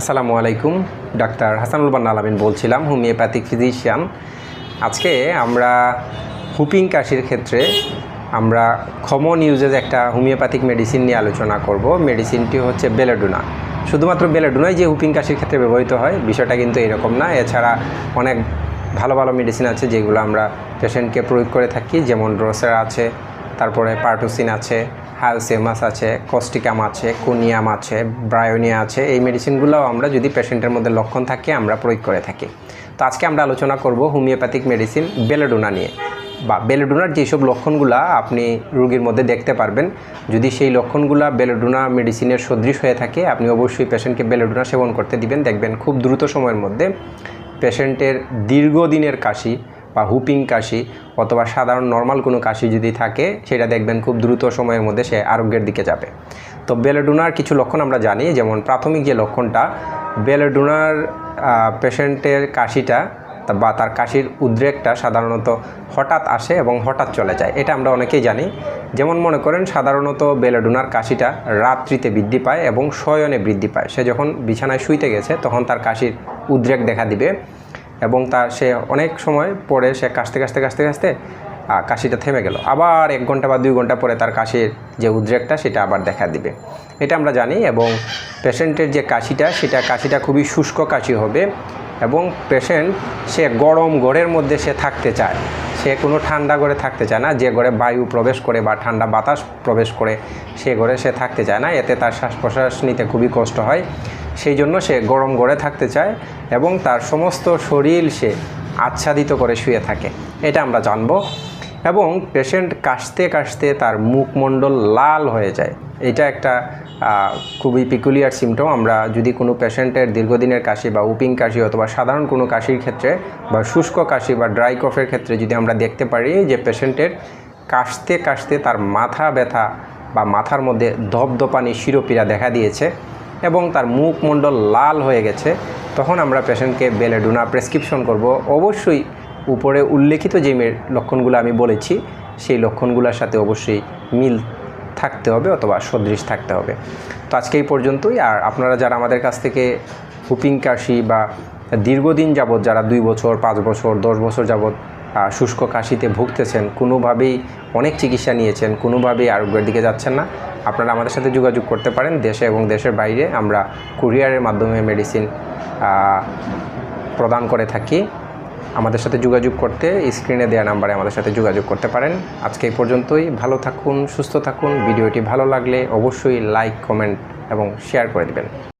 আসসালামু আলাইকুম, ডাক্তার হাসানুল বান্না আলামিন বলছিলাম, হোমিওপ্যাথিক ফিজিশিয়ান। আজকে আমরা হুপিং কাশির ক্ষেত্রে আমরা কমন ইউজেজ একটা হোমিওপ্যাথিক মেডিসিন নিয়ে আলোচনা করব। মেডিসিনটি হচ্ছে বেলেডুনা শুধুমাত্র বেলেডুনাই যে হুপিং কাশির ক্ষেত্রে ব্যবহৃত হয়, বিষয়টা কিন্তু এরকম না। এছাড়া অনেক ভালো ভালো মেডিসিন আছে যেগুলো আমরা পেশেন্টকে প্রয়োগ করে থাকি, যেমন ড্রোসের আছে, তারপরে পার্টুসিন আছে হালসেমাস আছে কস্টিকাম আছে কুনিয়াম আছে ব্রায়োনিয়া আছে, এই মেডিসিনগুলোও আমরা যদি পেশেন্টের মধ্যে লক্ষণ থাকে, আমরা প্রয়োগ করে থাকি। তো আজকে আমরা আলোচনা করব হোমিওপ্যাথিক মেডিসিন বেলেডোনা নিয়ে। বা বেলেডোনার যেসব লক্ষণগুলো আপনি রোগীর মধ্যে দেখতে পারবেন, যদি সেই লক্ষণগুলো বেলেডোনা মেডিসিনের সদৃশ হয়ে থাকে, আপনি অবশ্যই পেশেন্টকে বেলেডোনা সেবন করতে দিবেন। দেখবেন খুব দ্রুত সময়ের মধ্যে পেশেন্টের দীর্ঘদিনের কাশি বা হুপিং কাশি অথবা সাধারণ নর্মাল কোনো কাশি যদি থাকে, সেটা দেখবেন খুব দ্রুত সময়ের মধ্যে সে আরোগ্যের দিকে যাবে। তো বেলেডোনার কিছু লক্ষণ আমরা জানি, যেমন প্রাথমিক যে লক্ষণটা, বেলেডোনার পেশেন্টের কাশিটা বা তার কাশির উদ্রেকটা সাধারণত হঠাৎ আসে এবং হঠাৎ চলে যায়, এটা আমরা অনেকেই জানি। যেমন মনে করেন সাধারণত বেলেডোনার কাশিটা রাত্রিতে বৃদ্ধি পায় এবং শয়নে বৃদ্ধি পায়। সে যখন বিছানায় শুইতে গেছে, তখন তার কাশির উদ্রেক দেখা দিবে। এবং তার সে অনেক সময় পরে সে কাশতে কাশতে কাশতে কাশতে কাশিটা থেমে গেল। আবার এক ঘণ্টা বা দুই ঘণ্টা পরে তার কাশির যে উদ্রেকটা, সেটা আবার দেখা দিবে। এটা আমরা জানি এবং পেশেন্টের যে কাশিটা, সেটা কাশিটা খুবই শুষ্ক কাশি হবে এবং পেশেন্ট সে গরম ঘরের মধ্যে সে থাকতে চায়। সে কোনো ঠান্ডা ঘরে থাকতে চায় না, যে ঘরে বায়ু প্রবেশ করে বা ঠান্ডা বাতাস প্রবেশ করে, সে ঘরে সে থাকতে চায় না। এতে তার শ্বাস প্রশ্বাস নিতে খুবই কষ্ট হয়। সেই জন্য সে গরম ঘরে থাকতে চায় এবং তার সমস্ত শরীর সে আচ্ছাদিত করে শুয়ে থাকে। এটা আমরা জানব। এবং পেশেন্ট কাশতে কাশতে তার মুখমণ্ডল লাল হয়ে যায়। এটা একটা খুবই পিকুলিয়ার সিমটম আমরা যদি কোনো পেশেন্টের দীর্ঘদিনের কাশি বা উপিং কাশি অথবা সাধারণ কোনো কাশির ক্ষেত্রে বা শুষ্ক কাশি বা ড্রাই কফের ক্ষেত্রে যদি আমরা দেখতে পারি যে পেশেন্টের কাশতে কাশতে তার মাথা ব্যথা বা মাথার মধ্যে ধপধপানি শিরোপীড়া দেখা দিয়েছে এবং তার মুখমণ্ডল লাল হয়ে গেছে, তখন আমরা পেশেন্টকে বেলেডুনা প্রেসক্রিপশন করব। অবশ্যই উপরে উল্লেখিত যে লক্ষণগুলো আমি বলেছি, সেই লক্ষণগুলোর সাথে অবশ্যই মিল থাকতে হবে অথবা সদৃশ থাকতে হবে। তো আজকে এই পর্যন্তই, আর আপনারা যারা আমাদের কাছ থেকে হুপিং কাশি বা দীর্ঘদিন যাবৎ, যারা দুই বছর, পাঁচ বছর, দশ বছর যাবৎ শুষ্ক কাশিতে ভুগতেছেন, কোনোভাবেই অনেক চিকিৎসা নিয়েছেন, কোনোভাবেই আরোগ্যের দিকে যাচ্ছেন না। আপনারা আমাদের সাথে যোগাযোগ করতে পারেন দেশে এবং দেশের বাইরে। আমরা কুরিয়ারের মাধ্যমে মেডিসিন প্রদান করে থাকি। আমাদের সাথে যোগাযোগ করতে স্ক্রিনে দেওয়া নাম্বারে আমাদের সাথে যোগাযোগ করতে পারেন। আজকে এই পর্যন্তই। ভালো থাকুন, সুস্থ থাকুন। ভিডিওটি ভালো লাগলে অবশ্যই লাইক কমেন্ট এবং শেয়ার করে দেবেন।